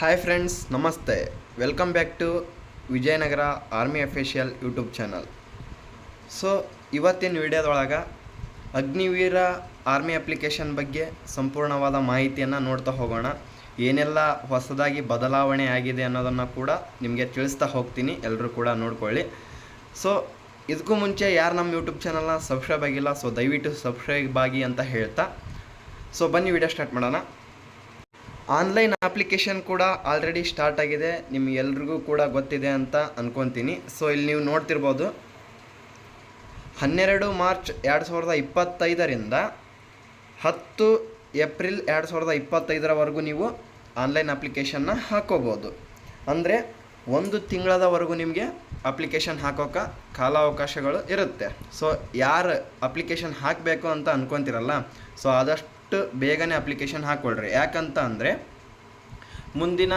Hi friends ನಮಸ್ತೆ. Welcome back to Vijayanagara army official YouTube channel so ಇವತ್ತಿನ ವಿಡಿಯೋದೊಳಗೆ Agniveer army application ಬಗ್ಗೆ ಸಂಪೂರ್ಣವಾದ ಮಾಹಿತಿಯನ್ನು ನೋಡ್ತಾ ಹೋಗೋಣ. ಏನೆಲ್ಲ ಹೊಸದಾಗಿ ಬದಲಾವಣೆ ಆಗಿದೆ ಅನ್ನೋದನ್ನು ಕೂಡ ನಿಮಗೆ ತಿಳಿಸ್ತಾ ಹೋಗ್ತೀನಿ. ಎಲ್ಲರೂ ಕೂಡ ನೋಡ್ಕೊಳ್ಳಿ. ಸೊ ಇದಕ್ಕೂ ಮುಂಚೆ ಯಾರು ನಮ್ಮ ಯೂಟ್ಯೂಬ್ ಚಾನಲ್ನ ಸಬ್ಸ್ಕ್ರೈಬ್ ಆಗಿಲ್ಲ ಸೊ ದಯವಿಟ್ಟು ಸಬ್ಸ್ಕ್ರೈಬ್ ಆಗಿ ಅಂತ ಹೇಳ್ತಾ. ಸೊ ಬನ್ನಿ ವಿಡಿಯೋ ಸ್ಟಾರ್ಟ್ ಮಾಡೋಣ. ಆನ್ಲೈನ್ ಅಪ್ಲಿಕೇಶನ್ ಕೂಡ ಆಲ್ರೆಡಿ ಸ್ಟಾರ್ಟ್ ಆಗಿದೆ. ನಿಮಗೆಲ್ರಿಗೂ ಕೂಡ ಗೊತ್ತಿದೆ ಅಂತ ಅಂದ್ಕೊತೀನಿ ಸೊ ಇಲ್ಲಿ ನೀವು ನೋಡ್ತಿರ್ಬೋದು. ಹನ್ನೆರಡು ಮಾರ್ಚ್ ಎರಡು ಸಾವಿರದ ಇಪ್ಪತ್ತೈದರಿಂದ ಹತ್ತು ಏಪ್ರಿಲ್ ಎರಡು ಸಾವಿರದ ಇಪ್ಪತ್ತೈದರವರೆಗೂ ನೀವು ಆನ್ಲೈನ್ ಅಪ್ಲಿಕೇಶನ್ನ ಹಾಕೋಬೋದು. ಅಂದರೆ ಒಂದು ತಿಂಗಳದವರೆಗೂ ನಿಮಗೆ ಅಪ್ಲಿಕೇಶನ್ ಹಾಕೋಕೆ ಕಾಲಾವಕಾಶಗಳು ಇರುತ್ತೆ. ಸೊ ಯಾರು ಅಪ್ಲಿಕೇಶನ್ ಹಾಕಬೇಕು ಅಂತ ಅನ್ಕೊತಿರಲ್ಲ ಸೊ ಆದಷ್ಟು ಬೇಗನೆ ಅಪ್ಲಿಕೇಶನ್ ಹಾಕ್ಕೊಳ್ರಿ ಯಾಕಂತ ಅಂದರೆ ಮುಂದಿನ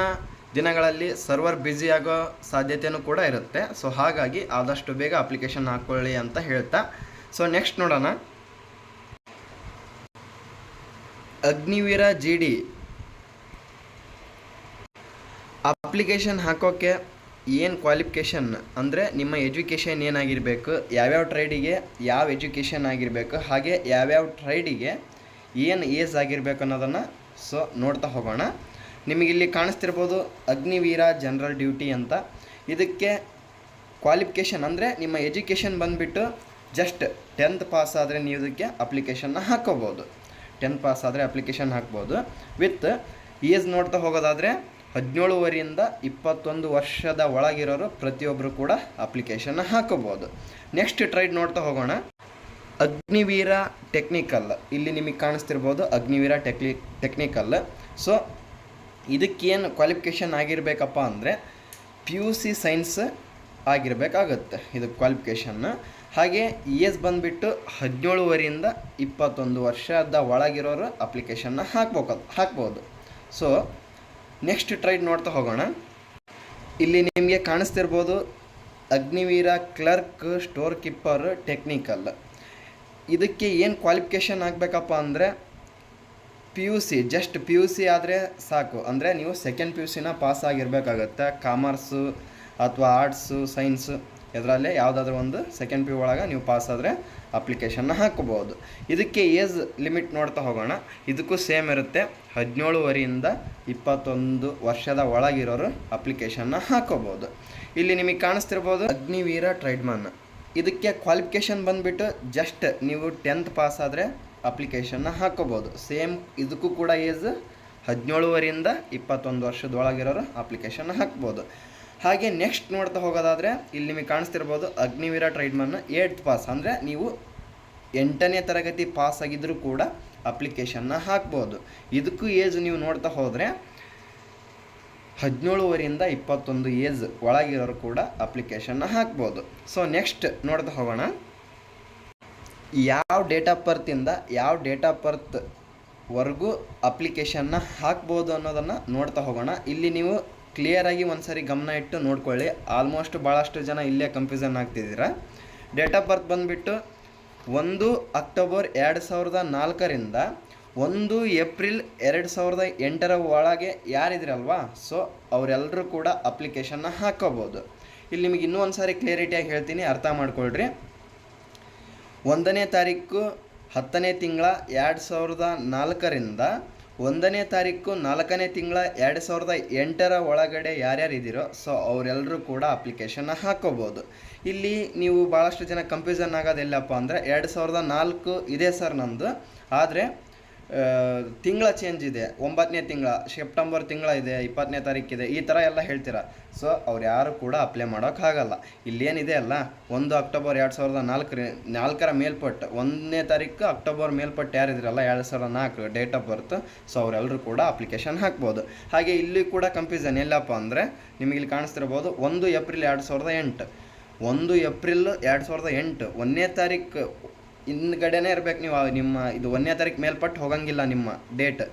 ದಿನಗಳಲ್ಲಿ ಸರ್ವರ್ ಬ್ಯುಸಿ ಆಗೋ ಸಾಧ್ಯತೆಯೂ ಕೂಡ ಇರುತ್ತೆ. ಸೊ ಹಾಗಾಗಿ ಆದಷ್ಟು ಬೇಗ ಅಪ್ಲಿಕೇಶನ್ ಹಾಕ್ಕೊಳ್ಳಿ ಅಂತ ಹೇಳ್ತಾ. ಸೊ ನೆಕ್ಸ್ಟ್ ನೋಡೋಣ. ಅಗ್ನಿವೀರ ಜಿ ಡಿ ಅಪ್ಲಿಕೇಶನ್ ಹಾಕೋಕ್ಕೆ ಏನು ಕ್ವಾಲಿಫಿಕೇಷನ್ ಅಂದರೆ ನಿಮ್ಮ ಎಜುಕೇಷನ್ ಏನಾಗಿರಬೇಕು, ಯಾವ್ಯಾವ ಟ್ರೈಡಿಗೆ ಯಾವ ಎಜುಕೇಷನ್ ಆಗಿರಬೇಕು, ಹಾಗೆ ಯಾವ್ಯಾವ ಟ್ರೈಡಿಗೆ ಏನು ಏಜ್ ಆಗಿರಬೇಕು ಅನ್ನೋದನ್ನು ಸೊ ನೋಡ್ತಾ ಹೋಗೋಣ. ನಿಮಗಿಲ್ಲಿ ಕಾಣಿಸ್ತಿರ್ಬೋದು ಅಗ್ನಿವೀರ ಜನರಲ್ ಡ್ಯೂಟಿ ಅಂತ. ಇದಕ್ಕೆ ಕ್ವಾಲಿಫಿಕೇಷನ್ ಅಂದರೆ ನಿಮ್ಮ ಎಜುಕೇಷನ್ ಬಂದುಬಿಟ್ಟು ಜಸ್ಟ್ ಟೆಂತ್ ಪಾಸ್ ಆದರೆ ನೀವು ಇದಕ್ಕೆ ಅಪ್ಲಿಕೇಶನ್ನ ಹಾಕೋಬೋದು. ಟೆಂತ್ ಪಾಸ್ ಆದರೆ ಅಪ್ಲಿಕೇಶನ್ ಹಾಕ್ಬೋದು. ವಿತ್ ಏಜ್ ನೋಡ್ತಾ ಹೋಗೋದಾದರೆ ಹದಿನೇಳುವರೆಯಿಂದ ಇಪ್ಪತ್ತೊಂದು ವರ್ಷದ ಒಳಗಿರೋರು ಪ್ರತಿಯೊಬ್ಬರು ಕೂಡ ಅಪ್ಲಿಕೇಶನ್ನ ಹಾಕೋಬೋದು. ನೆಕ್ಸ್ಟ್ ಟ್ರೈಡ್ ನೋಡ್ತಾ ಹೋಗೋಣ. ಅಗ್ನಿವೀರ ಟೆಕ್ನಿಕಲ್ ಇಲ್ಲಿ ನಿಮಗೆ ಕಾಣಿಸ್ತಿರ್ಬೋದು ಅಗ್ನಿವೀರ ಟೆಕ್ನಿ ಟೆಕ್ನಿಕಲ್ ಸೊ ಇದಕ್ಕೇನು ಕ್ವಾಲಿಫಿಕೇಷನ್ ಆಗಿರಬೇಕಪ್ಪ ಅಂದರೆ ಪಿ ಯು ಸಿ ಸೈನ್ಸ್ ಆಗಿರಬೇಕಾಗತ್ತೆ ಇದು ಕ್ವಾಲಿಫಿಕೇಷನ್ ಹಾಗೆ ಏಜ್ ಬಂದುಬಿಟ್ಟು ಹದಿನೇಳುವರೆಯಿಂದ ಇಪ್ಪತ್ತೊಂದು ವರ್ಷದ ಒಳಗಿರೋರು ಅಪ್ಲಿಕೇಶನ್ನ ಹಾಕ್ಬೇಕು ಹಾಕ್ಬೋದು. ಸೊ ನೆಕ್ಸ್ಟ್ ಟ್ರೈಡ್ ನೋಡ್ತಾ ಹೋಗೋಣ. ಇಲ್ಲಿ ನಿಮಗೆ ಕಾಣಿಸ್ತಿರ್ಬೋದು Agniveer clerk store keeper technical ಇದಕ್ಕೆ ಏನು ಕ್ವಾಲಿಫಿಕೇಷನ್ ಆಗಬೇಕಪ್ಪ ಅಂದರೆ P U C just P U C ಆದರೆ ಸಾಕು. ಅಂದರೆ ನೀವು ಸೆಕೆಂಡ್ ಪಿ ಯು ಸಿನ ಪಾಸ್ ಆಗಿರಬೇಕಾಗತ್ತೆ. ಕಾಮರ್ಸು ಅಥವಾ ಆರ್ಟ್ಸು ಸೈನ್ಸು ಇದರಲ್ಲೇ ಯಾವುದಾದ್ರೂ ಒಂದು ಸೆಕೆಂಡ್ ಪಿ ಯು ಒಳಗೆ ನೀವು ಪಾಸ್ ಆದರೆ ಅಪ್ಲಿಕೇಶನ್ನ ಹಾಕಬಹುದು. ಇದಕ್ಕೆ ಏಜ್ ಲಿಮಿಟ್ ನೋಡ್ತಾ ಹೋಗೋಣ. ಇದಕ್ಕೂ ಸೇಮ್ ಇರುತ್ತೆ. ಹದಿನೇಳುವರೆಯಿಂದ ಇಪ್ಪತ್ತೊಂದು ವರ್ಷದ ಒಳಗಿರೋರು ಅಪ್ಲಿಕೇಶನ್ನ ಹಾಕೋಬೋದು ಇಲ್ಲಿ ನಿಮಗೆ ಕಾಣಿಸ್ತಿರ್ಬೋದು ಅಗ್ನಿವೀರ ಟ್ರೈಡ್ಮನ್. ಇದಕ್ಕೆ ಕ್ವಾಲಿಫಿಕೇಷನ್ ಬಂದುಬಿಟ್ಟು ಜಸ್ಟ್ ನೀವು ಟೆಂತ್ ಪಾಸ್ ಆದರೆ ಅಪ್ಲಿಕೇಶನ್ನ ಹಾಕೋಬೋದು ಸೇಮ್ ಇದಕ್ಕೂ ಕೂಡ ಏಜ್ ಹದಿನೇಳುವರೆಯಿಂದ ಇಪ್ಪತ್ತೊಂದು ವರ್ಷದೊಳಗಿರೋರು ಅಪ್ಲಿಕೇಶನ್ನ ಹಾಕ್ಬೋದು. ಹಾಗೆ ನೆಕ್ಸ್ಟ್ ನೋಡ್ತಾ ಹೋಗೋದಾದರೆ, ಇಲ್ಲಿ ನಿಮಗೆ ಕಾಣಿಸ್ತಿರ್ಬೋದು ಅಗ್ನಿವೀರ ಟ್ರೈಡ್ಮನ್ನ ಏಯ್ಟ್ ಪಾಸ್ ಅಂದರೆ ನೀವು ಎಂಟನೇ ತರಗತಿ ಪಾಸ್ ಆಗಿದ್ದರೂ ಕೂಡ ಅಪ್ಲಿಕೇಶನ್ನ ಹಾಕ್ಬೋದು. ಇದಕ್ಕೂ ಏಜ್ ನೀವು ನೋಡ್ತಾ ಹೋದರೆ, ಹದಿನೇಳುವರೆಯಿಂದ ಇಪ್ಪತ್ತೊಂದು ಏಜ್ ಒಳಗಿರೋರು ಕೂಡ ಅಪ್ಲಿಕೇಶನ್ನ ಹಾಕ್ಬೋದು. ಸೊ ನೆಕ್ಸ್ಟ್ ನೋಡ್ತಾ ಹೋಗೋಣ. ಯಾವ ಡೇಟ್ ಆಫ್ ಬರ್ತಿಂದ ಯಾವ ಡೇಟ್ ಆಫ್ ಬರ್ತ್ ವರೆಗೂ ಅಪ್ಲಿಕೇಶನ್ನ ಹಾಕ್ಬೋದು ಅನ್ನೋದನ್ನು ನೋಡ್ತಾ ಹೋಗೋಣ. ಇಲ್ಲಿ ನೀವು ಕ್ಲಿಯರಾಗಿ ಒಂದು ಸಾರಿ ಗಮನ ಇಟ್ಟು ನೋಡ್ಕೊಳ್ಳಿ. ಆಲ್ಮೋಸ್ಟ್ ಭಾಳಷ್ಟು ಜನ ಇಲ್ಲೇ ಕನ್ಫ್ಯೂಸನ್ ಆಗ್ತಿದ್ದೀರ. ಡೇಟ್ ಆಫ್ ಬರ್ತ್ ಬಂದುಬಿಟ್ಟು ಒಂದು ಅಕ್ಟೋಬರ್ ಎರಡು ಸಾವಿರದ ನಾಲ್ಕರಿಂದ ಒಂದು ಏಪ್ರಿಲ್ ಎರಡು ಸಾವಿರದ ಎಂಟರ ಒಳಗೆ ಯಾರಿದ್ರಲ್ವಾ ಸೊ ಅವರೆಲ್ಲರೂ ಕೂಡ ಅಪ್ಲಿಕೇಶನ್ನ ಹಾಕೋಬೋದು. ಇಲ್ಲಿ ನಿಮಗೆ ಇನ್ನೂ ಒಂದು ಸಾರಿ ಕ್ಲಿಯರಿಟಿಯಾಗಿ ಹೇಳ್ತೀನಿ, ಅರ್ಥ ಮಾಡ್ಕೊಳ್ರಿ. ಒಂದನೇ ತಾರೀಕು, ಹತ್ತನೇ ತಿಂಗಳ ಎರಡು ಸಾವಿರದ ನಾಲ್ಕರಿಂದ ಒಂದನೇ ತಾರೀಕು ನಾಲ್ಕನೇ ತಿಂಗಳ ಎರಡು ಸಾವಿರದ ಎಂಟರ ಒಳಗಡೆ ಯಾರ್ಯಾರು ಇದ್ದೀರೋ ಸೊ ಅವರೆಲ್ಲರೂ ಕೂಡ ಅಪ್ಲಿಕೇಶನ್ನ ಹಾಕೋಬೋದು. ಇಲ್ಲಿ ನೀವು ಭಾಳಷ್ಟು ಜನ ಕನ್ಫ್ಯೂಷನ್ ಆಗೋದೆಲ್ಲಪ್ಪ ಅಂದರೆ ಎರಡು ಸಾವಿರದ ನಾಲ್ಕು ಇದೆ ಸರ್ ನಂದು ಆದರೆ ತಿಂಗಳ ಚೇಂಜ್ ಇದೆ. ಒಂಬತ್ತನೇ ತಿಂಗಳ ಸೆಪ್ಟೆಂಬರ್ ತಿಂಗಳ ಇದೆ ಇಪ್ಪತ್ತನೇ ಇದೆ, ಈ ಥರ ಎಲ್ಲ ಹೇಳ್ತೀರ. ಸೊ ಅವ್ರು ಯಾರು ಕೂಡ ಅಪ್ಲೈ ಮಾಡೋಕ್ಕಾಗಲ್ಲ ಇಲ್ಲೇನಿದೆ ಅಲ್ಲ, ಒಂದು ಅಕ್ಟೋಬರ್ ಎರಡು ಸಾವಿರದ ನಾಲ್ಕರ ನಾಲ್ಕರ ಮೇಲ್ಪಟ್ಟು, ಒಂದನೇ ತಾರೀಕು ಅಕ್ಟೋಬರ್ ಮೇಲ್ಪಟ್ಟು ಯಾರಿದ್ರಲ್ಲ ಎರಡು ಸಾವಿರದ ನಾಲ್ಕು ಡೇಟ್ ಆಫ್ ಬರ್ತ್ ಸೊ ಅವರೆಲ್ಲರೂ ಕೂಡ ಅಪ್ಲಿಕೇಶನ್ ಹಾಕ್ಬೋದು. ಹಾಗೆ ಇಲ್ಲಿ ಕೂಡ ಕಂಪ್ಯೂಸನ್ ಎಲ್ಲಪ್ಪ ಅಂದರೆ, ನಿಮಗೆ ಇಲ್ಲಿ ಕಾಣಿಸ್ತಿರ್ಬೋದು, ಒಂದು ಏಪ್ರಿಲ್ ಎರಡು ಸಾವಿರದ ಎಂಟು. ಒಂದು ಏಪ್ರಿಲ್ ಎರಡು ಸಾವಿರದ ಎಂಟು, ಒಂದನೇ ತಾರೀಕು ಹಿಂದ್ಗಡೆನೇ ಇರ್ಬೇಕು ನೀವು ನಿಮ್ಮ ಇದು ಒಂದನೇ ತಾರೀಕು ಮೇಲ್ಪಟ್ಟು ಹೋಗಂಗಿಲ್ಲ ನಿಮ್ಮ ಡೇಟ್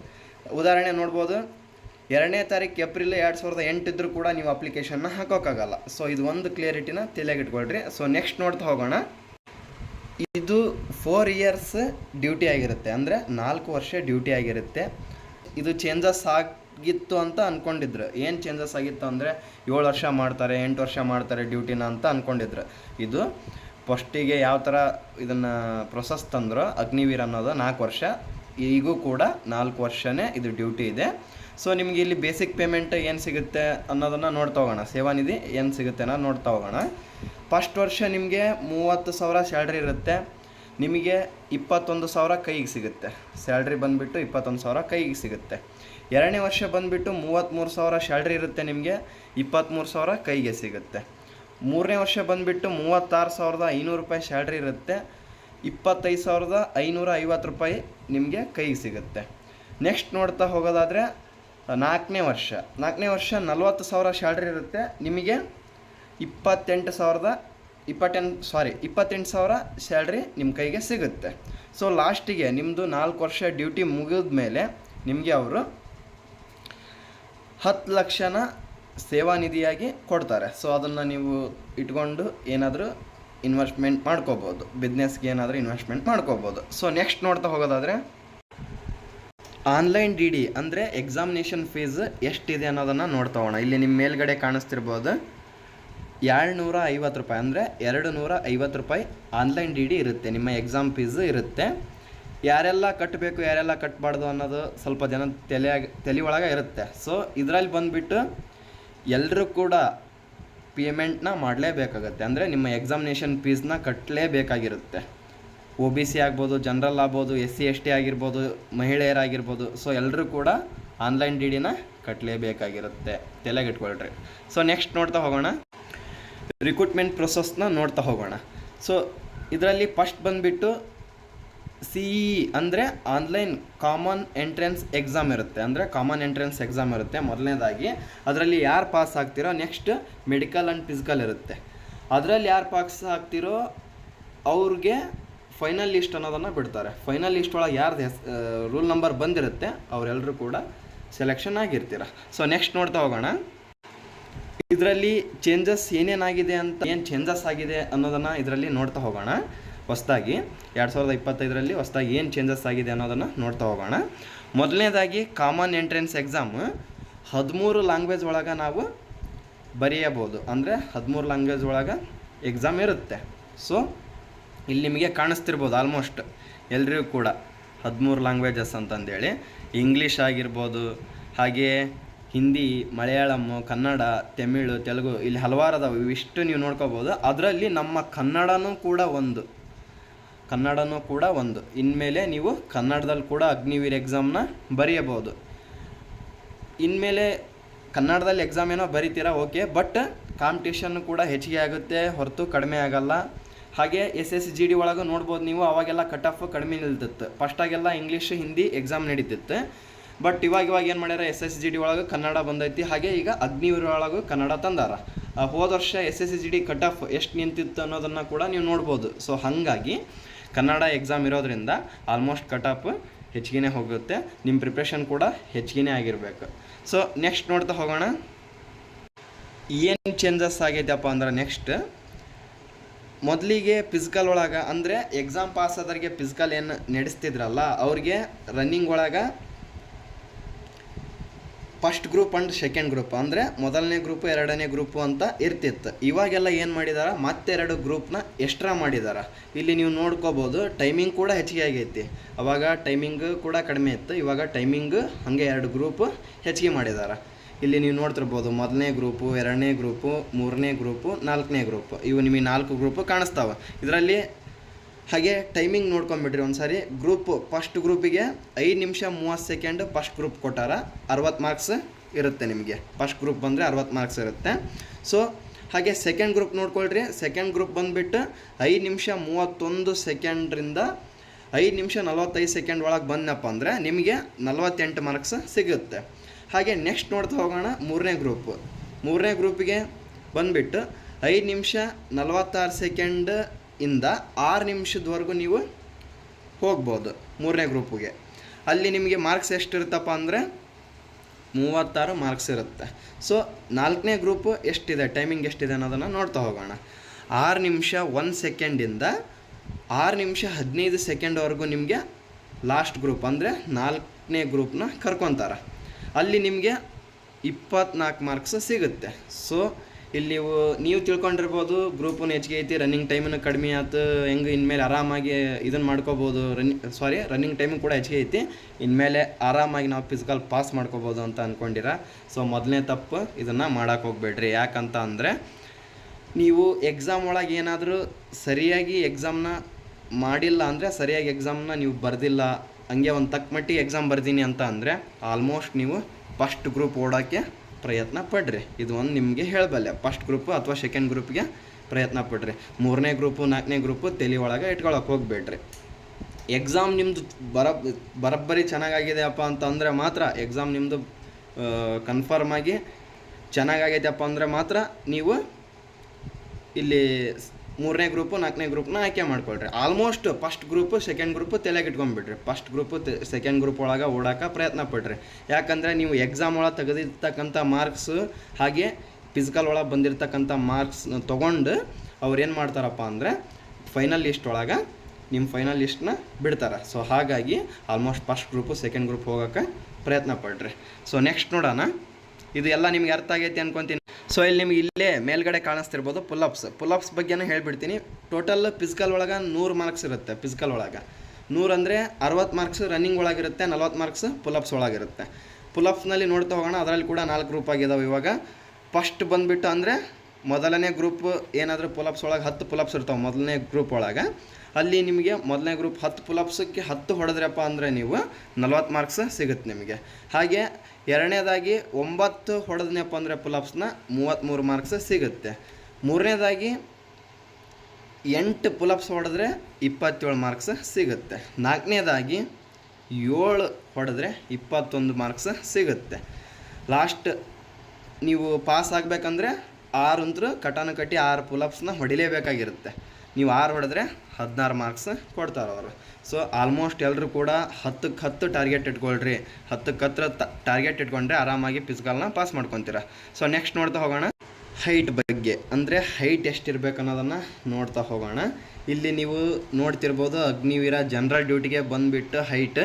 ಉದಾಹರಣೆ ನೋಡ್ಬೋದು, ಎರಡನೇ ತಾರೀಕು ಏಪ್ರಿಲ್ ಎರಡು ಸಾವಿರದ ಎಂಟು ಇದ್ರೂ ಕೂಡ ನೀವು ಅಪ್ಲಿಕೇಶನ್ನ ಹಾಕೋಕ್ಕಾಗಲ್ಲ ಸೊ ಇದು ಒಂದು ಕ್ಲಿಯರಿಟಿನ ತಲೆಗಿಟ್ಕೊಳ್ರಿ ಸೊ ನೆಕ್ಸ್ಟ್ ನೋಡ್ತಾ ಹೋಗೋಣ. ಇದು ಫೋರ್ ಇಯರ್ಸ್ ಡ್ಯೂಟಿ ಆಗಿರುತ್ತೆ. ಅಂದರೆ ನಾಲ್ಕು ವರ್ಷ ಡ್ಯೂಟಿ ಆಗಿರುತ್ತೆ. ಇದು ಚೇಂಜಸ್ ಆಗಿತ್ತು ಅಂತ ಅಂದ್ಕೊಂಡಿದ್ರು ಏನು ಚೇಂಜಸ್ ಆಗಿತ್ತು ಅಂದರೆ ಏಳು ವರ್ಷ ಮಾಡ್ತಾರೆ, ಎಂಟು ವರ್ಷ ಮಾಡ್ತಾರೆ ಡ್ಯೂಟಿನ ಅಂತ ಅಂದ್ಕೊಂಡಿದ್ರು ಇದು ಫಸ್ಟಿಗೆ ಯಾವ ಥರ ಇದನ್ನು ಪ್ರೊಸೆಸ್ ತಂದ್ರು ಅಗ್ನಿವೀರ್ ಅನ್ನೋದು ನಾಲ್ಕು ವರ್ಷ, ಈಗೂ ಕೂಡ ನಾಲ್ಕು ವರ್ಷನೇ ಇದು ಡ್ಯೂಟಿ ಇದೆ. ಸೊ ನಿಮಗೆ ಇಲ್ಲಿ ಬೇಸಿಕ್ ಪೇಮೆಂಟ್ ಏನು ಸಿಗುತ್ತೆ ಅನ್ನೋದನ್ನು ನೋಡ್ತಾ ಹೋಗೋಣ. ಸೇವಾನಿಧಿ ಏನು ಸಿಗುತ್ತೆ ಅನ್ನೋದು ನೋಡ್ತಾ ಹೋಗೋಣ. ಫಸ್ಟ್ ವರ್ಷ ನಿಮಗೆ ಮೂವತ್ತು ಸಾವಿರ ಸ್ಯಾಲ್ರಿ ಇರುತ್ತೆ. ನಿಮಗೆ ಇಪ್ಪತ್ತೊಂದು ಸಾವಿರ ಕೈಗೆ ಸಿಗುತ್ತೆ. ಸ್ಯಾಲ್ರಿ ಬಂದುಬಿಟ್ಟು ಇಪ್ಪತ್ತೊಂದು ಸಾವಿರ ಕೈಗೆ ಸಿಗುತ್ತೆ. ಎರಡನೇ ವರ್ಷ ಬಂದುಬಿಟ್ಟು ಮೂವತ್ತ್ಮೂರು ಸಾವಿರ ಸ್ಯಾಲ್ರಿ ಇರುತ್ತೆ ನಿಮಗೆ ಇಪ್ಪತ್ತ್ಮೂರು ಸಾವಿರ ಕೈಗೆ ಸಿಗುತ್ತೆ. ಮೂರನೇ ವರ್ಷ ಬಂದುಬಿಟ್ಟು ಮೂವತ್ತಾರು ಸಾವಿರದ ಐನೂರು ರೂಪಾಯಿ ಸ್ಯಾಲ್ರಿ ಇರುತ್ತೆ. ಇಪ್ಪತ್ತೈದು ಸಾವಿರದ ಐನೂರ ಐವತ್ತು ರೂಪಾಯಿ ನಿಮಗೆ ಕೈಗೆ ಸಿಗುತ್ತೆ. ನೆಕ್ಸ್ಟ್ ನೋಡ್ತಾ ಹೋಗೋದಾದರೆ ನಾಲ್ಕನೇ ವರ್ಷ. ನಾಲ್ಕನೇ ವರ್ಷ ನಲ್ವತ್ತು ಸಾವಿರ ಸ್ಯಾಲ್ರಿ ಇರುತ್ತೆ. ನಿಮಗೆ ಇಪ್ಪತ್ತೆಂಟು ಸಾವಿರದ ಇಪ್ಪತ್ತೆಂಟು ಸಾರಿ ಇಪ್ಪತ್ತೆಂಟು ಸಾವಿರ ಸ್ಯಾಲ್ರಿ ನಿಮ್ಮ ಕೈಗೆ ಸಿಗುತ್ತೆ. ಸೊ ಲಾಸ್ಟಿಗೆ ನಿಮ್ಮದು ನಾಲ್ಕು ವರ್ಷ ಡ್ಯೂಟಿ ಮುಗಿದ ಮೇಲೆ ನಿಮಗೆ ಅವರು ಹತ್ತು ಲಕ್ಷನ ಸೇವಾನಿಧಿಯಾಗಿ ಕೊಡ್ತಾರೆ. ಸೊ ಅದನ್ನು ನೀವು ಇಟ್ಕೊಂಡು ಏನಾದರೂ ಇನ್ವೆಸ್ಟ್ಮೆಂಟ್ ಮಾಡ್ಕೋಬೋದು. ಬಿಸ್ನೆಸ್ಗೆ ಏನಾದರೂ ಇನ್ವೆಸ್ಟ್ಮೆಂಟ್ ಮಾಡ್ಕೋಬೋದು. ಸೊ ನೆಕ್ಸ್ಟ್ ನೋಡ್ತಾ ಹೋಗೋದಾದರೆ ಆನ್ಲೈನ್ ಡಿ ಡಿ ಅಂದರೆ ಎಕ್ಸಾಮಿನೇಷನ್ ಫೀಸ್ ಎಷ್ಟಿದೆ ಅನ್ನೋದನ್ನು ನೋಡ್ತಾ ಹೋಗೋಣ. ಇಲ್ಲಿ ನಿಮ್ಮ ಮೇಲ್ಗಡೆ ಕಾಣಿಸ್ತಿರ್ಬೋದು ಏಳ್ನೂರ ಐವತ್ತು ರೂಪಾಯಿ, ಅಂದರೆ ಎರಡು ನೂರ ಐವತ್ತು ರೂಪಾಯಿ ಆನ್ಲೈನ್ ಡಿ ಡಿ ಇರುತ್ತೆ. ನಿಮ್ಮ ಎಕ್ಸಾಮ್ ಫೀಸ್ ಇರುತ್ತೆ. ಯಾರೆಲ್ಲ ಕಟ್ಟಬೇಕು ಯಾರೆಲ್ಲ ಕಟ್ಟಬಾರ್ದು ಅನ್ನೋದು ಸ್ವಲ್ಪ ಜನ ತಲೆಯಾಗ, ತಲೆ ಒಳಗೆ ಇರುತ್ತೆ. ಸೊ ಇದರಲ್ಲಿ ಬಂದುಬಿಟ್ಟು ಎಲ್ಲರೂ ಕೂಡ ಪೇಮೆಂಟ್ನ ಮಾಡಲೇಬೇಕಾಗತ್ತೆ. ಅಂದರೆ ನಿಮ್ಮ ಎಕ್ಸಾಮಿನೇಷನ್ ಫೀಸ್ನ ಕಟ್ಟಲೇಬೇಕಾಗಿರುತ್ತೆ ಒ ಬಿ ಸಿ ಆಗ್ಬೋದು ಜನರಲ್ ಆಗ್ಬೋದು ಎಸ್ ಸಿ ಎಸ್ ಟಿ ಆಗಿರ್ಬೋದು, ಮಹಿಳೆಯರಾಗಿರ್ಬೋದು. ಸೊ ಎಲ್ಲರೂ ಕೂಡ ಆನ್ಲೈನ್ ಡಿ ಡಿನ ಕಟ್ಟಲೇಬೇಕಾಗಿರುತ್ತೆ ತಲೆಗಿಟ್ಕೊಳ್ರಿ. ಸೊ ನೆಕ್ಸ್ಟ್ ನೋಡ್ತಾ ಹೋಗೋಣ. ರಿಕ್ರೂಟ್ಮೆಂಟ್ ಪ್ರೊಸೆಸ್ನ ನೋಡ್ತಾ ಹೋಗೋಣ. ಸೊ ಇದರಲ್ಲಿ ಫಸ್ಟ್ ಬಂದುಬಿಟ್ಟು ಸಿ ಇ ಅಂದರೆ ಆನ್ಲೈನ್ ಕಾಮನ್ ಎಂಟ್ರೆನ್ಸ್ ಎಕ್ಸಾಮ್ ಇರುತ್ತೆ. ಅಂದರೆ ಕಾಮನ್ ಎಂಟ್ರೆನ್ಸ್ ಎಕ್ಸಾಮ್ ಇರುತ್ತೆ ಮೊದಲನೇದಾಗಿ. ಅದರಲ್ಲಿ ಯಾರು ಪಾಸ್ ಆಗ್ತಿರೋ ನೆಕ್ಸ್ಟ್ ಮೆಡಿಕಲ್ ಆ್ಯಂಡ್ ಫಿಸಿಕಲ್ ಇರುತ್ತೆ. ಅದರಲ್ಲಿ ಯಾರು ಪಾಸ್ ಆಗ್ತಿರೋ ಅವ್ರಿಗೆ ಫೈನಲ್ ಲಿಸ್ಟ್ ಅನ್ನೋದನ್ನು ಬಿಡ್ತಾರೆ. ಫೈನಲ್ ಲಿಸ್ಟ್ ಒಳಗೆ ಯಾರ್ದು ಹೆಸ್ ರೂಲ್ ನಂಬರ್ ಬಂದಿರುತ್ತೆ ಅವರೆಲ್ಲರೂ ಕೂಡ ಸೆಲೆಕ್ಷನ್ ಆಗಿರ್ತೀರ. ಸೊ ನೆಕ್ಸ್ಟ್ ನೋಡ್ತಾ ಹೋಗೋಣ. ಇದರಲ್ಲಿ ಚೇಂಜಸ್ ಏನೇನಾಗಿದೆ ಅಂತ, ಏನು ಚೇಂಜಸ್ ಆಗಿದೆ ಅನ್ನೋದನ್ನು ಇದರಲ್ಲಿ ನೋಡ್ತಾ ಹೋಗೋಣ. ಹೊಸದಾಗಿ, ಎರಡು ಸಾವಿರದ ಇಪ್ಪತ್ತೈದರಲ್ಲಿ ಹೊಸದಾಗಿ ಏನು ಚೇಂಜಸ್ ಆಗಿದೆ ಅನ್ನೋದನ್ನು ನೋಡ್ತಾ ಹೋಗೋಣ. ಮೊದಲನೇದಾಗಿ ಕಾಮನ್ ಎಂಟ್ರೆನ್ಸ್ ಎಕ್ಸಾಮ್ ಹದಿಮೂರು ಲ್ಯಾಂಗ್ವೇಜ್ ಒಳಗೆ ನಾವು ಬರೆಯಬೋದು. ಅಂದರೆ ಹದಿಮೂರು ಲ್ಯಾಂಗ್ವೇಜ್ ಒಳಗೆ ಎಕ್ಸಾಮ್ ಇರುತ್ತೆ. ಸೊ ಇಲ್ಲಿ ನಿಮಗೆ ಕಾಣಿಸ್ತಿರ್ಬೋದು ಆಲ್ಮೋಸ್ಟ್ ಎಲ್ರಿಗೂ ಕೂಡ ಹದಿಮೂರು ಲ್ಯಾಂಗ್ವೇಜಸ್ ಅಂತಂದೇಳಿ. ಇಂಗ್ಲೀಷ್ ಆಗಿರ್ಬೋದು, ಹಾಗೆ ಹಿಂದಿ ಮಲಯಾಳಮ್ಮು ಕನ್ನಡ, ತಮಿಳು, ತೆಲುಗು, ಇಲ್ಲಿ ಹಲವಾರು ಅದಾವೆ. ಇವಿಷ್ಟು ನೀವು ನೋಡ್ಕೋಬೋದು. ಅದರಲ್ಲಿ ನಮ್ಮ ಕನ್ನಡನೂ ಕೂಡ ಒಂದು. ಕನ್ನಡನೂ ಕೂಡ ಒಂದು. ಇನ್ಮೇಲೆ ನೀವು ಕನ್ನಡದಲ್ಲಿ ಕೂಡ ಅಗ್ನಿವೀರ್ ಎಕ್ಸಾಮ್ನ ಬರೆಯಬಹುದು. ಇನ್ಮೇಲೆ ಕನ್ನಡದಲ್ಲಿ ಎಕ್ಸಾಮ್ ಏನೋ ಬರಿತೀರಾ? ಓಕೆ. ಬಟ್ ಕಾಂಪಿಟೇಷನ್ ಕೂಡ ಹೆಚ್ಚಿಗೆ ಆಗುತ್ತೆ. ಹೊರತು ಕಡಿಮೆ ಆಗಲ್ಲ. ಹಾಗೆ ಎಸ್ ಎಸ್ ಜಿ ಡಿ ಒಳಗೆ ನೋಡ್ಬೋದು ನೀವು. ಅವಾಗೆಲ್ಲ ಕಟ್ ಆಫ್ ಕಡಿಮೆ ನಿಲ್ತಿತ್ತು. ಫಸ್ಟಾಗೆಲ್ಲ ಇಂಗ್ಲೀಷ್ ಹಿಂದಿ ಎಕ್ಸಾಮ್ ನಡೀತಿತ್ತು. ಬಟ್ ಇವಾಗ ಇವಾಗ ಏನು ಮಾಡ್ಯಾರ? ಎಸ್ ಎಸ್ ಜಿ ಡಿ ಒಳಗೆ ಕನ್ನಡ ಬಂದೈತಿ. ಹಾಗೆ ಈಗ ಅಗ್ನಿವೀರ್ ಒಳಗೂ ಕನ್ನಡ ತಂದಾರ. ಹೋದ ವರ್ಷ S S G D cut off ಎಷ್ಟು ನಿಂತಿತ್ತು ಅನ್ನೋದನ್ನು ಕೂಡ ನೀವು ನೋಡ್ಬೋದು. ಸೊ ಹಾಗಾಗಿ ಕನ್ನಡ ಎಕ್ಸಾಮ್ ಇರೋದ್ರಿಂದ ಆಲ್ಮೋಸ್ಟ್ ಕಟ್ ಆಫ್ ಹೆಚ್ಚಿಗೆ ಹೋಗುತ್ತೆ. ನಿಮ್ಮ ಪ್ರಿಪ್ರೇಷನ್ ಕೂಡ ಹೆಚ್ಚಿಗೆ ಆಗಿರಬೇಕು. ಸೊ ನೆಕ್ಸ್ಟ್ ನೋಡ್ತಾ ಹೋಗೋಣ. ಏನು ಚೇಂಜಸ್ ಆಗೈತಪ್ಪ ಅಂದ್ರೆ ನೆಕ್ಸ್ಟ್ ಮೊದಲಿಗೆ ಫಿಸಿಕಲ್ ಒಳಗೆ ಅಂದರೆ ಎಕ್ಸಾಮ್ ಪಾಸ್ ಆದವ್ರಿಗೆ ಫಿಸಿಕಲ್ ಏನು ನಡೆಸ್ತಿದ್ರಲ್ಲ, ಅವ್ರಿಗೆ ರನ್ನಿಂಗ್ ಒಳಗೆ first group and second group ಅಂದರೆ ಮೊದಲನೇ ಗ್ರೂಪ್ ಎರಡನೇ ಗ್ರೂಪು ಅಂತ ಇರ್ತಿತ್ತು. ಇವಾಗೆಲ್ಲ ಏನು ಮಾಡಿದಾರ? ಮತ್ತೆರಡು ಗ್ರೂಪ್ನ ಎಕ್ಸ್ಟ್ರಾ ಮಾಡಿದಾರ. ಇಲ್ಲಿ ನೀವು ನೋಡ್ಕೋಬೋದು ಟೈಮಿಂಗ್ ಕೂಡ ಹೆಚ್ಚಿಗೆ ಆಗೈತಿ. ಅವಾಗ ಟೈಮಿಂಗ್ ಕೂಡ ಕಡಿಮೆ ಇತ್ತು. ಇವಾಗ ಟೈಮಿಂಗ್ ಹಾಗೆ ಎರಡು ಗ್ರೂಪ್ ಹೆಚ್ಚಿಗೆ ಮಾಡಿದ್ದಾರೆ ಇಲ್ಲಿ ನೀವು ನೋಡ್ತಿರ್ಬೋದು, ಮೊದಲನೇ ಗ್ರೂಪು ಎರಡನೇ ಗ್ರೂಪು ಮೂರನೇ ಗ್ರೂಪು ನಾಲ್ಕನೇ ಗ್ರೂಪ್ ಇವು ನಿಮಗೆ ನಾಲ್ಕು ಗ್ರೂಪು ಕಾಣಿಸ್ತಾವೆ. ಇದರಲ್ಲಿ ಹಾಗೆ ಟೈಮಿಂಗ್ ನೋಡ್ಕೊಂಬಿಡ್ರಿ ಒಂದು ಸಾರಿ ಗ್ರೂಪ್ ಫಸ್ಟ್ ಗ್ರೂಪಿಗೆ ಐದು ನಿಮಿಷ ಮೂವತ್ತು ಸೆಕೆಂಡ್ ಫಸ್ಟ್ ಗ್ರೂಪ್ ಕೊಟ್ಟಾರ ಅರವತ್ತು ಮಾರ್ಕ್ಸ್ ಇರುತ್ತೆ ನಿಮಗೆ. ಫಸ್ಟ್ ಗ್ರೂಪ್ ಬಂದರೆ ಅರವತ್ತು ಮಾರ್ಕ್ಸ್ ಇರುತ್ತೆ. ಸೊ ಹಾಗೆ ಸೆಕೆಂಡ್ ಗ್ರೂಪ್ ನೋಡ್ಕೊಳ್ರಿ. ಸೆಕೆಂಡ್ ಗ್ರೂಪ್ ಬಂದುಬಿಟ್ಟು ಐದು ನಿಮಿಷ ಮೂವತ್ತೊಂದು ಸೆಕೆಂಡ್ರಿಂದ ಐದು ನಿಮಿಷ ನಲವತ್ತೈದು ಸೆಕೆಂಡ್ ಒಳಗೆ ಬಂದನಪ್ಪ ಅಂದರೆ ನಿಮಗೆ ನಲವತ್ತೆಂಟು ಮಾರ್ಕ್ಸ್ ಸಿಗುತ್ತೆ. ಹಾಗೆ ನೆಕ್ಸ್ಟ್ ನೋಡ್ತಾ ಹೋಗೋಣ ಮೂರನೇ ಗ್ರೂಪ್ ಮೂರನೇ ಗ್ರೂಪಿಗೆ ಬಂದುಬಿಟ್ಟು ಐದು ನಿಮಿಷ ನಲವತ್ತಾರು ಸೆಕೆಂಡ್ ಇಂದ ಆರು ನಿಮಿಷದವರೆಗೂ ನೀವು ಹೋಗ್ಬೋದು ಮೂರನೇ ಗ್ರೂಪಿಗೆ. ಅಲ್ಲಿ ನಿಮಗೆ ಮಾರ್ಕ್ಸ್ ಎಷ್ಟಿರುತ್ತಪ್ಪ ಅಂದರೆ ಮೂವತ್ತಾರು ಮಾರ್ಕ್ಸ್ ಇರುತ್ತೆ. ಸೊ ನಾಲ್ಕನೇ ಗ್ರೂಪು ಎಷ್ಟಿದೆ? ಟೈಮಿಂಗ್ ಎಷ್ಟಿದೆ ಅನ್ನೋದನ್ನು ನೋಡ್ತಾ ಹೋಗೋಣ. ಆರು ನಿಮಿಷ ಒಂದು ಸೆಕೆಂಡಿಂದ ಆರು ನಿಮಿಷ ಹದಿನೈದು ಸೆಕೆಂಡ್ವರೆಗೂ ನಿಮಗೆ ಲಾಸ್ಟ್ ಗ್ರೂಪ್ ಅಂದರೆ ನಾಲ್ಕನೇ ಗ್ರೂಪ್ನ ಕರ್ಕೊತಾರೆ. ಅಲ್ಲಿ ನಿಮಗೆ ಇಪ್ಪತ್ನಾಲ್ಕು ಮಾರ್ಕ್ಸ್ ಸಿಗುತ್ತೆ. ಸೊ ಇಲ್ಲಿ ನೀವು ತಿಳ್ಕೊಂಡಿರ್ಬೋದು ಗ್ರೂಪನ್ನು ಹೆಚ್ಚಿಗೆ ಐತಿ ರನ್ನಿಂಗ್ ಟೈಮನ್ನು ಕಡಿಮೆ ಆಯ್ತು ಹೆಂಗೆ ಇನ್ಮೇಲೆ ಆರಾಮಾಗಿ ಇದನ್ನು ಮಾಡ್ಕೋಬೋದು ರನ್ನಿಂಗ್ ಸಾರಿ ರನ್ನಿಂಗ್ ಟೈಮು ಕೂಡ ಹೆಚ್ಚಿಗೆ ಐತಿ, ಇನ್ಮೇಲೆ ಆರಾಮಾಗಿ ನಾವು ಫಿಸಿಕಲ್ ಪಾಸ್ ಮಾಡ್ಕೋಬೋದು ಅಂತ ಅಂದ್ಕೊಂಡಿರ ಸೊ ಮೊದಲನೇ ತಪ್ಪು, ಇದನ್ನು ಮಾಡೋಕೆ ಹೋಗ್ಬೇಡ್ರಿ. ಯಾಕಂತ ಅಂದರೆ, ನೀವು ಎಕ್ಸಾಮ್ ಒಳಗೆ ಏನಾದರೂ ಸರಿಯಾಗಿ ಎಕ್ಸಾಮ್ನ ಮಾಡಿಲ್ಲ ಅಂದರೆ, ಸರಿಯಾಗಿ ಎಕ್ಸಾಮ್ನ ನೀವು ಬರ್ದಿಲ್ಲ, ಹಂಗೆ ಒಂದು ತಕ್ಕ ಮಟ್ಟಿಗೆ ಎಕ್ಸಾಮ್ ಬರ್ದೀನಿ ಅಂತ ಅಂದರೆ ಆಲ್ಮೋಸ್ಟ್ ನೀವು ಫಸ್ಟ್ ಗ್ರೂಪ್ ಓಡೋಕ್ಕೆ ಪ್ರಯತ್ನ ಪಡ್ರಿ. ಇದು ಒಂದು ನಿಮಗೆ ಹೇಳಬಲ್ಲೆ ಫಸ್ಟ್ ಗ್ರೂಪು ಅಥವಾ ಸೆಕೆಂಡ್ ಗ್ರೂಪ್ಗೆ ಪ್ರಯತ್ನ ಪಡ್ರಿ. ಮೂರನೇ ಗ್ರೂಪು ನಾಲ್ಕನೇ ಗ್ರೂಪು ತಲೆ ಒಳಗೆ ಇಟ್ಕೊಳಕ್ಕೆ ಹೋಗ್ಬೇಡ್ರಿ. ಎಕ್ಸಾಮ್ ನಿಮ್ಮದು ಬರ ಬರಬ್ಬರಿ ಚೆನ್ನಾಗಾಗಿದೆಯಪ್ಪ ಅಂತಂದರೆ ಮಾತ್ರ ಎಕ್ಸಾಮ್ ನಿಮ್ಮದು ಕನ್ಫರ್ಮ್ ಆಗಿ ಚೆನ್ನಾಗಾಗೈತಪ್ಪ ಅಂದರೆ ಮಾತ್ರ ನೀವು ಇಲ್ಲಿ ಮೂರನೇ ಗ್ರೂಪು ನಾಲ್ಕನೇ ಗ್ರೂಪ್ನ ಆಯ್ಕೆ ಮಾಡ್ಕೊಳ್ರಿ. Almost first group second group ತಲೆಗೆ ಇಟ್ಕೊಂಡ್ಬಿಡ್ರಿ. ಫಸ್ಟ್ ಗ್ರೂಪ್ ಸೆಕೆಂಡ್ ಗ್ರೂಪ್ ಒಳಗೆ ಓಡಾಕ ಪ್ರಯತ್ನ ಪಡ್ರಿ. ಯಾಕಂದರೆ ನೀವು ಎಕ್ಸಾಮ್ ಒಳಗೆ ತೆಗೆದಿರ್ತಕ್ಕಂಥ ಮಾರ್ಕ್ಸ್ ಹಾಗೆ ಫಿಸಿಕಲ್ ಒಳಗೆ ಬಂದಿರತಕ್ಕಂಥ ಮಾರ್ಕ್ಸ್ ತೊಗೊಂಡು ಅವ್ರು ಏನು ಮಾಡ್ತಾರಪ್ಪ ಅಂದರೆ ಫೈನಲ್ ಲಿಸ್ಟ್ ಒಳಗೆ ನಿಮ್ಮ ಫೈನಲ್ ಲಿಸ್ಟ್ನ ಬಿಡ್ತಾರೆ. ಸೊ ಹಾಗಾಗಿ almost first group second group ಹೋಗೋಕ್ಕೆ ಪ್ರಯತ್ನ ಪಡ್ರಿ. ಸೊ ನೆಕ್ಸ್ಟ್ ನೋಡೋಣ. ಇದು ಎಲ್ಲ ನಿಮ್ಗೆ ಅರ್ಥ ಆಗೈತಿ ಅನ್ಕೊಂತೀನಿ. ಸೊ ಇಲ್ಲಿ ನಿಮ್ಗೆ ಇಲ್ಲೇ ಮೇಲ್ಗಡೆ ಕಾಣಿಸ್ತಿರ್ಬೋದು ಪುಲಪ್ಸ್ ಪುಲಪ್ಸ್ ಬಗ್ಗೆನೂ ಹೇಳ್ಬಿಡ್ತೀನಿ. ಟೋಟಲ್ ಫಿಸಿಕಲ್ ಒಳಗೆ ನೂರು ಮಾರ್ಕ್ಸ್ ಇರುತ್ತೆ ಫಿಸಿಕಲ್ ಒಳಗೆ. ನೂರು ಅಂದರೆ ಅರವತ್ತು ಮಾರ್ಕ್ಸ್ ರನ್ನಿಂಗ್ ಒಳಗಿರುತ್ತೆ ನಲ್ವತ್ತು ಮಾರ್ಕ್ಸ್ ಪುಲಪ್ಸ್ ಒಳಗಿರುತ್ತೆ. ಪುಲಪ್ಸ್ನಲ್ಲಿ ನೋಡ್ತಾ ಹೋಗೋಣ, ಅದರಲ್ಲಿ ಕೂಡ ನಾಲ್ಕು ಗ್ರೂಪ್ ಆಗಿದಾವೆ ಇವಾಗ. ಫಸ್ಟ್ ಬಂದುಬಿಟ್ಟು ಅಂದರೆ ಮೊದಲನೇ ಗ್ರೂಪ್ ಏನಾದರೂ ಪುಲಪ್ಸ್ ಒಳಗೆ ಹತ್ತು ಪುಲಪ್ಸ್ ಇರ್ತಾವೆ ಮೊದಲನೇ ಗ್ರೂಪ್ ಒಳಗೆ. ಅಲ್ಲಿ ನಿಮಗೆ ಮೊದಲನೇ ಗ್ರೂಪ್ ಹತ್ತು ಪುಲಪ್ಸಕ್ಕೆ ಹತ್ತು ಹೊಡೆದ್ರಪ್ಪ ಅಂದರೆ ನೀವು ನಲ್ವತ್ತು ಮಾರ್ಕ್ಸ್ ಸಿಗುತ್ತೆ ನಿಮಗೆ. ಹಾಗೆ ಎರಡನೇದಾಗಿ ಒಂಬತ್ತು ಹೊಡೆದ್ನಪ್ಪ ಅಂದರೆ ಪುಲಪ್ಸ್ನ ಮೂವತ್ತ್ಮೂರು ಮಾರ್ಕ್ಸ್ ಸಿಗುತ್ತೆ. ಮೂರನೇದಾಗಿ ಎಂಟು ಪುಲಪ್ಸ್ ಹೊಡೆದ್ರೆ ಇಪ್ಪತ್ತೇಳು ಮಾರ್ಕ್ಸ್ ಸಿಗುತ್ತೆ. ನಾಲ್ಕನೇದಾಗಿ ಏಳು ಹೊಡೆದ್ರೆ ಇಪ್ಪತ್ತೊಂದು ಮಾರ್ಕ್ಸ್ ಸಿಗುತ್ತೆ. ಲಾಸ್ಟ್ ನೀವು ಪಾಸ್ ಆಗಬೇಕಂದ್ರೆ ಆರು ಅಂತರೂ ಕಟಾನು ಕಟ್ಟಿ ಆರು ಪುಲಪ್ಸ್ನ ಹೊಡಿಲೇಬೇಕಾಗಿರುತ್ತೆ. ನೀವು ಆರು ಹೊಡೆದ್ರೆ ಹದಿನಾರು ಮಾರ್ಕ್ಸ್ ಕೊಡ್ತಾರೆ ಅವರು. ಸೊ ಆಲ್ಮೋಸ್ಟ್ ಎಲ್ಲರೂ ಕೂಡ ಹತ್ತಕ್ಕೆ ಹತ್ತು ಟಾರ್ಗೆಟ್ ಇಟ್ಕೊಳ್ರಿ. ಹತ್ತಕ್ಕೆ ಹತ್ರ ಟಾರ್ಗೆಟ್ ಇಟ್ಕೊಂಡ್ರೆ ಆರಾಮಾಗಿ ಫಿಸಿಕಲ್ನ ಪಾಸ್ ಮಾಡ್ಕೊತೀರ. ಸೊ ನೆಕ್ಸ್ಟ್ ನೋಡ್ತಾ ಹೋಗೋಣ. ಹೈಟ್ ಬಗ್ಗೆ. ಅಂದರೆ ಹೈಟ್ ಎಷ್ಟಿರ್ಬೇಕು ಅನ್ನೋದನ್ನು ನೋಡ್ತಾ ಹೋಗೋಣ. ಇಲ್ಲಿ ನೀವು ನೋಡ್ತಿರ್ಬೋದು ಅಗ್ನಿವೀರ ಜನರಲ್ ಡ್ಯೂಟಿಗೆ ಬಂದುಬಿಟ್ಟು ಹೈಟ್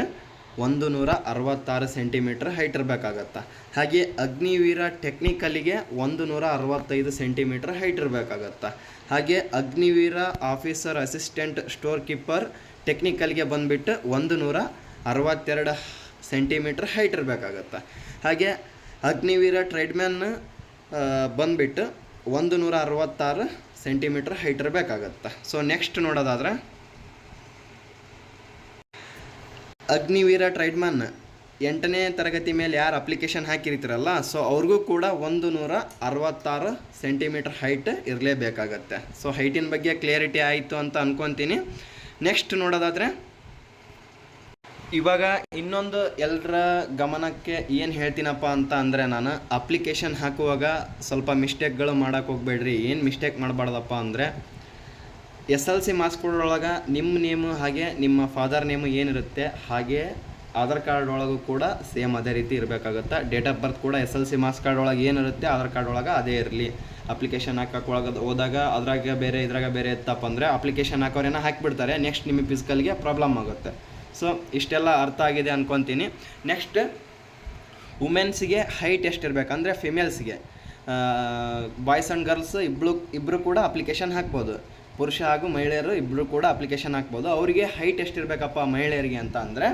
ಒಂದು ನೂರ ಅರವತ್ತಾರು ಸೆಂಟಿಮೀಟ್ರ್ ಹೈಟ್ ಇರಬೇಕಾಗತ್ತೆ. ಹಾಗೆ ಅಗ್ನಿವೀರ ಟೆಕ್ನಿಕಲಿಗೆ ಒಂದು ನೂರ ಅರವತ್ತೈದು ಸೆಂಟಿಮೀಟ್ರ್ ಹೈಟ್ ಇರಬೇಕಾಗತ್ತೆ. ಹಾಗೆ Agniveer officer, assistant, store keeper ಟೆಕ್ನಿಕಲ್ಗೆ ಬಂದುಬಿಟ್ಟು ಒಂದು ನೂರ ಅರವತ್ತೆರಡು ಸೆಂಟಿಮೀಟ್ರ್ ಹೈಟ್ ಇರಬೇಕಾಗತ್ತೆ. ಹಾಗೆ ಅಗ್ನಿವೀರ ಟ್ರೇಡ್ಮ್ಯಾನ್ ಬಂದುಬಿಟ್ಟು ಒಂದು ನೂರ ಅರವತ್ತಾರು ಸೆಂಟಿಮೀಟ್ರ್ ಹೈಟ್ ಇರಬೇಕಾಗತ್ತೆ. ಸೊ ನೆಕ್ಸ್ಟ್ ನೋಡೋದಾದ್ರೆ ಅಗ್ನಿವೀರ ಟ್ರೈಡ್ಮನ್ ಎಂಟನೇ ತರಗತಿ ಮೇಲೆ ಯಾರು ಅಪ್ಲಿಕೇಶನ್ ಹಾಕಿರ್ತೀರಲ್ಲ ಸೊ ಅವ್ರಿಗೂ ಕೂಡ ಒಂದು ನೂರ ಅರವತ್ತಾರು ಸೆಂಟಿಮೀಟರ್ ಹೈಟ್ ಇರಲೇಬೇಕಾಗತ್ತೆ. ಸೊ ಹೈಟಿನ ಬಗ್ಗೆ ಕ್ಲಿಯರಿಟಿ ಆಯಿತು ಅಂತ ಅನ್ಕೊತೀನಿ. ನೆಕ್ಸ್ಟ್ ನೋಡೋದಾದರೆ, ಇವಾಗ ಇನ್ನೊಂದು ಎಲ್ಲರ ಗಮನಕ್ಕೆ ಏನು ಹೇಳ್ತೀನಪ್ಪ ಅಂತ ಅಂದರೆ ನಾನು ಅಪ್ಲಿಕೇಶನ್ ಹಾಕುವಾಗ ಸ್ವಲ್ಪ ಮಿಸ್ಟೇಕ್ಗಳು ಮಾಡೋಕ್ಕೆ ಹೋಗಬೇಡ್ರಿ. ಏನು ಮಿಸ್ಟೇಕ್ ಮಾಡಬಾರ್ದಪ್ಪ ಅಂದರೆ ಎಸ್ ಎಲ್ ಸಿ ಮಾರ್ಕ್ಸ್ ಒಳಗೆ ನಿಮ್ಮ ನೇಮು ಹಾಗೆ ನಿಮ್ಮ ಫಾದರ್ ನೇಮು ಏನಿರುತ್ತೆ, ಹಾಗೆ ಆಧಾರ್ ಕಾರ್ಡ್ ಒಳಗೂ ಕೂಡ ಸೇಮ್ ಅದೇ ರೀತಿ ಇರಬೇಕಾಗುತ್ತೆ. ಡೇಟ್ ಆಫ್ ಬರ್ತ್ ಕೂಡ S L C marks card ಒಳಗೆ ಏನಿರುತ್ತೆ, ಆಧಾರ್ ಕಾರ್ಡ್ ಒಳಗೆ ಅದೇ ಇರಲಿ. ಅಪ್ಲಿಕೇಶನ್ ಹಾಕೋಕೆ ಒಳಗೆ ಹೋದಾಗ ಅದ್ರಾಗ ಬೇರೆ, ಇದ್ರಾಗ ಬೇರೆ ಇತ್ತಪ್ಪ ಅಂದರೆ ಅಪ್ಲಿಕೇಶನ್ ಹಾಕೋರೇನ ಹಾಕಿಬಿಡ್ತಾರೆ. ನೆಕ್ಸ್ಟ್ ನಿಮಗೆ ಫಿಸಿಕಲ್ಗೆ ಪ್ರಾಬ್ಲಮ್ ಆಗುತ್ತೆ. ಸೊ ಇಷ್ಟೆಲ್ಲ ಅರ್ಥ ಆಗಿದೆ ಅಂದ್ಕೊತೀನಿ ನೆಕ್ಸ್ಟ್ ವುಮೆನ್ಸ್ಗೆ ಹೈಟ್ ಎಷ್ಟಿರಬೇಕಂದ್ರೆ ಫಿಮೇಲ್ಸ್ಗೆ ಬಾಯ್ಸ್ ಆ್ಯಂಡ್ ಗರ್ಲ್ಸ್ ಇಬ್ಬರು ಇಬ್ಬರು ಕೂಡ ಅಪ್ಲಿಕೇಶನ್ ಹಾಕ್ಬೋದು. ಪುರುಷ ಹಾಗೂ ಮಹಿಳೆಯರು ಇಬ್ಬರು ಕೂಡ ಅಪ್ಲಿಕೇಶನ್ ಹಾಕ್ಬೋದು. ಅವರಿಗೆ ಹೈಟ್ ಎಷ್ಟಿರಬೇಕಪ್ಪ ಮಹಿಳೆಯರಿಗೆ ಅಂತ ಅಂದರೆ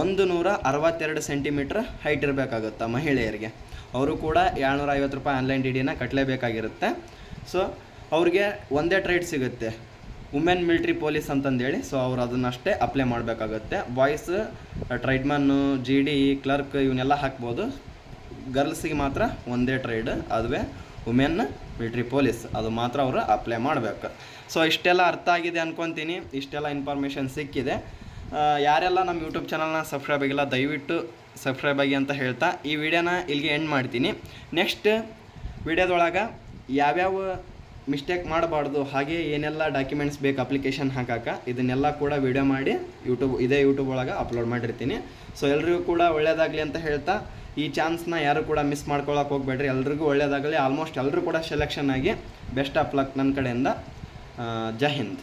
ಒಂದು ನೂರ ಅರವತ್ತೆರಡು ಸೆಂಟಿಮೀಟ್ರ್ ಹೈಟ್ ಇರಬೇಕಾಗುತ್ತೆ ಮಹಿಳೆಯರಿಗೆ. ಅವರು ಕೂಡ ಏಳ್ನೂರ ಐವತ್ತು ರೂಪಾಯಿ ಆನ್ಲೈನ್ ಡಿ ಡಿನ ಕಟ್ಟಲೇಬೇಕಾಗಿರುತ್ತೆ ಸೊ ಅವ್ರಿಗೆ ಒಂದೇ ಟ್ರೈಡ್ ಸಿಗುತ್ತೆ. ವುಮೆನ್ ಮಿಲ್ಟ್ರಿ ಪೊಲೀಸ್ ಅಂತಂದೇಳಿ ಸೊ ಅವ್ರು ಅದನ್ನಷ್ಟೇ ಅಪ್ಲೈ ಮಾಡಬೇಕಾಗುತ್ತೆ. ಬಾಯ್ಸ್ ಟ್ರೈಡ್ಮನ್ನು ಜಿ ಡಿ ಕ್ಲರ್ಕ್ ಇವನ್ನೆಲ್ಲ ಹಾಕ್ಬೋದು. ಗರ್ಲ್ಸಿಗೆ ಮಾತ್ರ ಒಂದೇ ಟ್ರೈಡ್ ಅದುವೇ ವುಮೆನ್ ಮಿಲ್ಟ್ರಿ ಪೊಲೀಸ್ ಅದು ಮಾತ್ರ ಅವರು ಅಪ್ಲೈ ಮಾಡಬೇಕು. ಸೊ ಇಷ್ಟೆಲ್ಲ ಅರ್ಥ ಆಗಿದೆ ಅನ್ಕೊತೀನಿ. ಇಷ್ಟೆಲ್ಲ ಇನ್ಫಾರ್ಮೇಷನ್ ಸಿಕ್ಕಿದೆ. ಯಾರೆಲ್ಲ ನಮ್ಮ ಯೂಟ್ಯೂಬ್ ಚಾನಲ್ನ ಸಬ್ಸ್ಕ್ರೈಬ್ ಆಗಿಲ್ಲ, ದಯವಿಟ್ಟು ಸಬ್ಸ್ಕ್ರೈಬ್ ಆಗಿ ಅಂತ ಹೇಳ್ತಾ ಈ ವಿಡಿಯೋನ ಇಲ್ಲಿಗೆ ಎಂಡ್ ಮಾಡ್ತೀನಿ. ನೆಕ್ಸ್ಟ್ ವಿಡಿಯೋದೊಳಗೆ ಯಾವ್ಯಾವ ಮಿಸ್ಟೇಕ್ ಮಾಡಬಾರ್ದು, ಹಾಗೆ ಏನೆಲ್ಲ ಡಾಕ್ಯುಮೆಂಟ್ಸ್ ಬೇಕು ಅಪ್ಲಿಕೇಶನ್ ಹಾಕಕ್ಕೆ ಇದನ್ನೆಲ್ಲ ಕೂಡ ವಿಡಿಯೋ ಮಾಡಿ ಯೂಟ್ಯೂಬ್ ಇದೇ ಯೂಟ್ಯೂಬ್ ಒಳಗೆ ಅಪ್ಲೋಡ್ ಮಾಡಿರ್ತೀನಿ. ಸೊ ಎಲ್ರಿಗೂ ಕೂಡ ಒಳ್ಳೆಯದಾಗಲಿ ಅಂತ ಹೇಳ್ತಾ, ಈ ಚಾನ್ಸ್ನ ಯಾರು ಕೂಡ ಮಿಸ್ ಮಾಡ್ಕೊಳಕ್ಕೆ ಹೋಗ್ಬೇಡ್ರಿ. ಎಲ್ರಿಗೂ ಒಳ್ಳೆಯದಾಗಲಿ ಆಲ್ಮೋಸ್ಟ್ ಎಲ್ಲರೂ ಕೂಡ ಸೆಲೆಕ್ಷನ್ ಆಗಿ ಬೆಸ್ಟ್ ಆಫ್ ಲಕ್ ನನ್ನ ಕಡೆಯಿಂದ. ಆ, ಜೈ ಹಿಂದ್